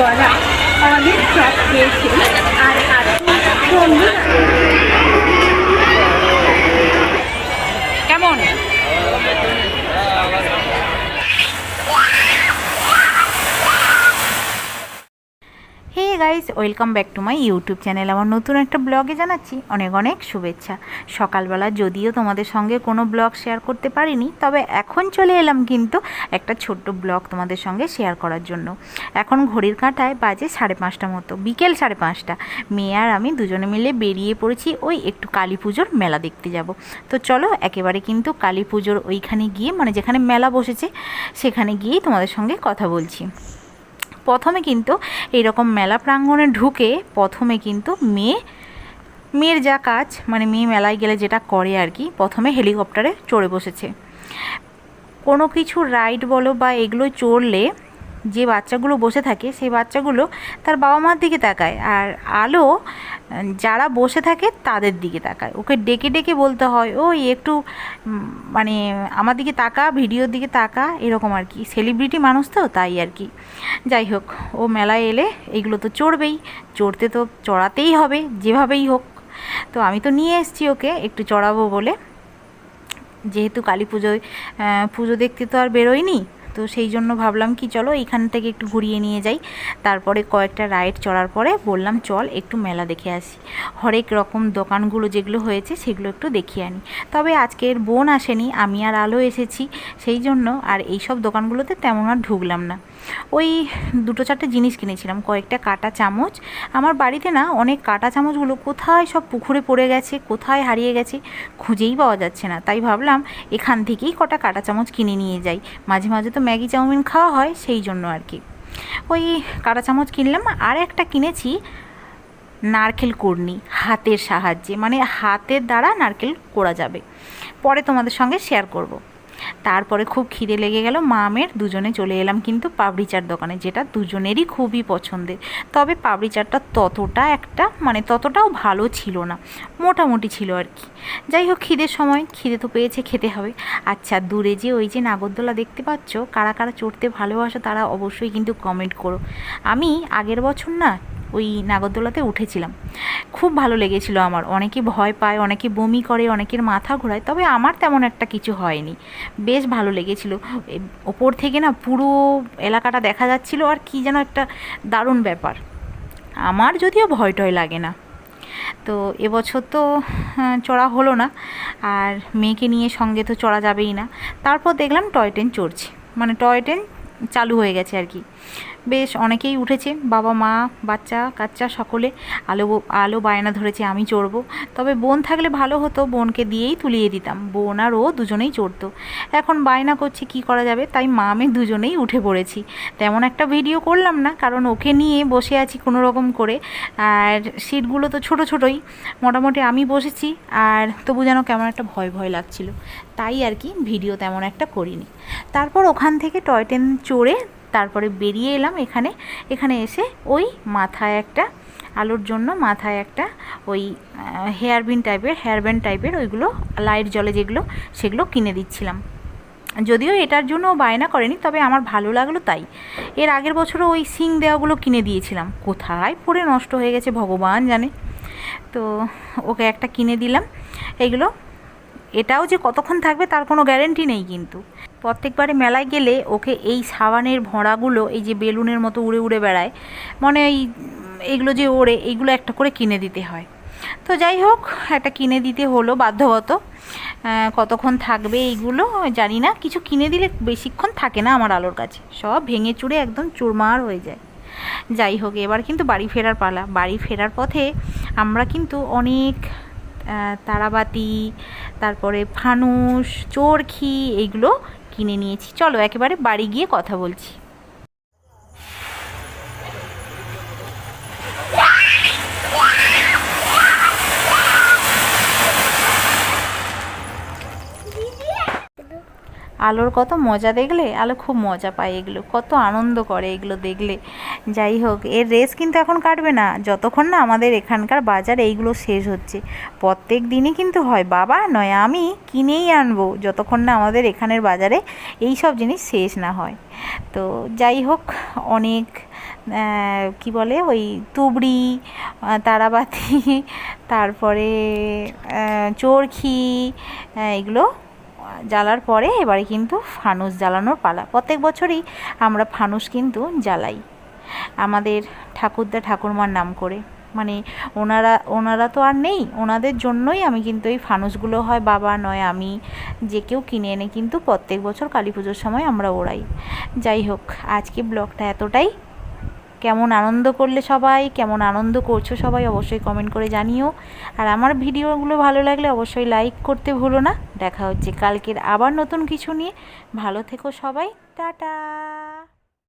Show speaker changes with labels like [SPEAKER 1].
[SPEAKER 1] করা অনেক চপ পেয়েছে আর বন্ধুরা
[SPEAKER 2] কেমন? Guys welcome back to my YouTube channel আমার নতুন একটা ব্লগে জানাচ্ছি অনেক অনেক শুভেচ্ছা। সকালবেলা যদিও তোমাদের সঙ্গে কোনো ব্লগ শেয়ার করতে পারিনি, তবে এখন চলে এলাম কিন্তু একটা ছোট্ট ব্লগ তোমাদের সঙ্গে শেয়ার করার জন্য। এখন ঘড়ির কাঁটায় বাজে সাড়ে পাঁচটা মতো, বিকেল সাড়ে পাঁচটা। মেয়ে আর আমি দুজনে মিলে বেরিয়ে পড়েছি ওই একটু কালী পুজোর মেলা দেখতে যাব। তো চলো, একেবারে কিন্তু কালী পুজোর ওইখানে গিয়ে মানে যেখানে মেলা বসেছে, সেখানে গিয়েই তোমাদের সঙ্গে কথা বলছি। প্রথমে কিন্তু এইরকম মেলা প্রাঙ্গণে ঢুকে প্রথমে কিন্তু মেয়ে, মেয়ের যা কাজ মানে মেয়ে মেলায় গেলে যেটা করে আর কি, প্রথমে হেলিকপ্টারে চড়ে বসেছে। কোনো কিছু রাইড বলো বা এগুলো চড়লে যে বাচ্চাগুলো বসে থাকে, সেই বাচ্চাগুলো তার বাবা মার দিকে তাকায়। আর আলো যারা বসে থাকে তাদের দিকে তাকায়। ওকে ডেকে ডেকে বলতে হয়, ওই একটু মানে আমার দিকে তাকা, ভিডিওর দিকে তাকা। এরকম আর কি। সেলিব্রিটি মানুষ তো, তাই আর কি। যাই হোক, ও মেলায় এলে এগুলো তো চড়বেই। চড়তে তো চড়াতেই হবে, যেভাবেই হোক। তো আমি তো নিয়ে এসেছি ওকে একটু চড়াবো বলে। যেহেতু কালী পুজোয় পুজো দেখতে তো আর বেরোয়নি তো সেই জন্য ভাবলাম কি চলো এইখান থেকে একটু ঘুরিয়ে নিয়ে যাই। তারপরে কয়েকটা রাইড চড়ার পরে বললাম, চল একটু মেলা দেখে আসি। হরেক রকম দোকানগুলো যেগুলো হয়েছে সেগুলো একটু দেখিয়ে আনি। তবে আজকের বোন আসেনি, আমি আর আলো এসেছি। সেই জন্য আর এইসব দোকানগুলোতে তেমন আর ঢুকলাম না। ওই দুটো চারটে জিনিস কিনেছিলাম, কয়েকটা কাটা চামচ। আমার বাড়িতে না অনেক কাটা চামচগুলো কোথায় সব পুকুরে পড়ে গেছে, কোথায় হারিয়ে গেছে খুঁজেই পাওয়া যাচ্ছে না। তাই ভাবলাম এখান থেকেই কটা কাটা চামচ কিনে নিয়ে যাই। মাঝে মাঝে তো ম্যাগি চাউমিন খাওয়া হয়, সেই জন্য আর কি। ওই কাটা চামচ কিনলাম, আর একটা কিনেছি নারকেল কুড়নি, হাতের সাহায্যে। মানে হাতের দ্বারা নারকেল কোড়া যাবে। পরে তোমাদের সঙ্গে শেয়ার করব। তারপরে খুব খিদে লেগে গেল মামের দুজনে চলে এলাম কিন্তু পাপড়ি চাট দোকানে, যেটা দুজনেরই খুবই পছন্দের। তবে পাপড়ি চাটটা ততটা একটা মানে ততটাও ভালো ছিল না, মোটামুটি ছিল আর কি। যাই হোক, খিদের সময়, খিদে তো পেয়েছে, খেতে হবে। আচ্ছা দূরে যে ওই যে নাগরদোলা দেখতে পাচ্ছ, কারা কারা চড়তে ভালোবাসো তারা অবশ্যই কিন্তু কমেন্ট করো। আমি আগের বছর না ওই নাগরদোলাতে উঠেছিলাম। খুব ভালো লেগেছিল আমার। অনেকে ভয় পায়, অনেকে বমি করে, অনেকের মাথা ঘোরায়, তবে আমার তেমন একটা কিছু হয়নি। বেশ ভালো লেগেছিল। ওপর থেকে না পুরো এলাকাটা দেখা যাচ্ছিল আর কি যেন একটা দারুণ ব্যাপার। আমার যদিও ভয় টয় লাগে না। তো এবছর তো চড়া হলো না। আর মেয়েকে নিয়ে সঙ্গে তো চড়া যাবেই না। তারপর দেখলাম টয় ট্রেন চড়ছে। মানে টয় ট্রেন চালু হয়ে গেছে আর কি। বেশ অনেকেই উঠেছে, বাবা, মা, বাচ্চা, কাচ্চা সকলে। আলো আলো বায়না ধরেছে, আমি চড়বো। তবে বোন থাকলে ভালো হতো, বোনকে দিয়েই তুলিয়ে দিতাম। বোন আর ও দুজনেই চড়তো। এখন বায়না করছে, কি করা যাবে? তাই মা, আমি দুজনেই উঠে পড়েছি। তেমন একটা ভিডিও করলাম না, কারণ ওকে নিয়ে বসে আছি কোনো রকম করে। আর সিটগুলো তো ছোট ছোটোই। মোটামুটি আমি বসেছি, আর তবু যেন কেমন একটা ভয় ভয় লাগছিল। তাই আর কি ভিডিও তেমন একটা করিনি। তারপর ওখান থেকে টয় ট্রেন চড়ে তারপরে বেরিয়ে এলাম এখানে। এখানে এসে ওই মাথায় একটা আলোর জন্য মাথায় একটা ওই হেয়ার বিন টাইপের হেয়ার ব্যান্ড টাইপের ওইগুলো লাইট জলে যেগুলো, সেগুলো কিনে দিচ্ছিলাম। যদিও এটার জন্য বায়না করেনি, তবে আমার ভালো লাগল তাই। এর আগের বছরও ওই সিং দেওয়াগুলো কিনে দিয়েছিলাম। কোথায় পড়ে নষ্ট হয়ে গেছে ভগবান জানে। তো ওকে একটা কিনে দিলাম। এগুলো এটাও যে কতক্ষণ থাকবে তার কোনো গ্যারেন্টি নেই কিন্তু। প্রত্যেকবারে মেলায় গেলে ওকে এই সাবানের ভরাগুলো এই যে বেলুনের মতো উড়ে উড়ে বেড়ায় মানে এই, এগুলো যে ওড়ে এইগুলো একটা করে কিনে দিতে হয়। তো যাই হোক, একটা কিনে দিতে হলো বাধ্যগত। কতক্ষণ থাকবে এইগুলো জানি না, কিছু কিনে দিলে বেশিক্ষণ থাকে না আমার আলোর কাছে। সব ভেঙে চুড়ে একদম চুরমার হয়ে যায়। যাই হোক, এবার কিন্তু বাড়ি ফেরার পালা। বাড়ি ফেরার পথে আমরা কিন্তু অনেক তারাবাতি, তারপরে ফানুস, চরখি এইগুলো কিনে নিয়েছি। চলো একেবারে বাড়ি গিয়ে কথা বলছি। আলোর কত মজা দেখলে? আলো খুব মজা পায় এগুলো। কত আনন্দ করে এগুলো দেখলে। যাই হোক, এর রেস কিন্তু এখন কাটবে না। যতক্ষণ না আমাদের এখানকার বাজার এইগুলো শেষ হচ্ছে। প্রত্যেক দিনই কিন্তু হয়, বাবা, নয়, আমি কিনেই আনব। যতক্ষণ না আমাদের এখানের বাজারে এই সব জিনিস শেষ না হয়। তো যাই হোক, অনেক কি বলে, ওই তুবড়ি তারাবাতি, তারপরে চরখি এগুলো জ্বালার পরে এবারে কিন্তু ফানুস জ্বালানোর পালা। প্রত্যেক বছরই আমরা ফানুস কিন্তু জ্বালাই। আমাদের ঠাকুরদা ঠাকুরমার নাম করে। মানে ওনারা ওনারা তো আর নেই। ওনাদের জন্যই আমি কিন্তু এই ফানুসগুলো হয় বাবা, নয় আমি, যে কেউ কিনে এনে কিন্তু প্রত্যেক বছর কালী পুজোর সময় আমরা ওড়াই। যাই হোক, আজকে ব্লগটা এতটাই। কেমন আনন্দ করলে সবাই, কেমন আনন্দ করছ সবাই অবশ্যই কমেন্ট করে জানিও। আর আমার ভিডিওগুলো ভালো লাগলে অবশ্যই লাইক করতে ভুলো না। দেখা হচ্ছে কালকের আবার নতুন কিছু নিয়ে। ভালো থেকো সবাই, টাটা!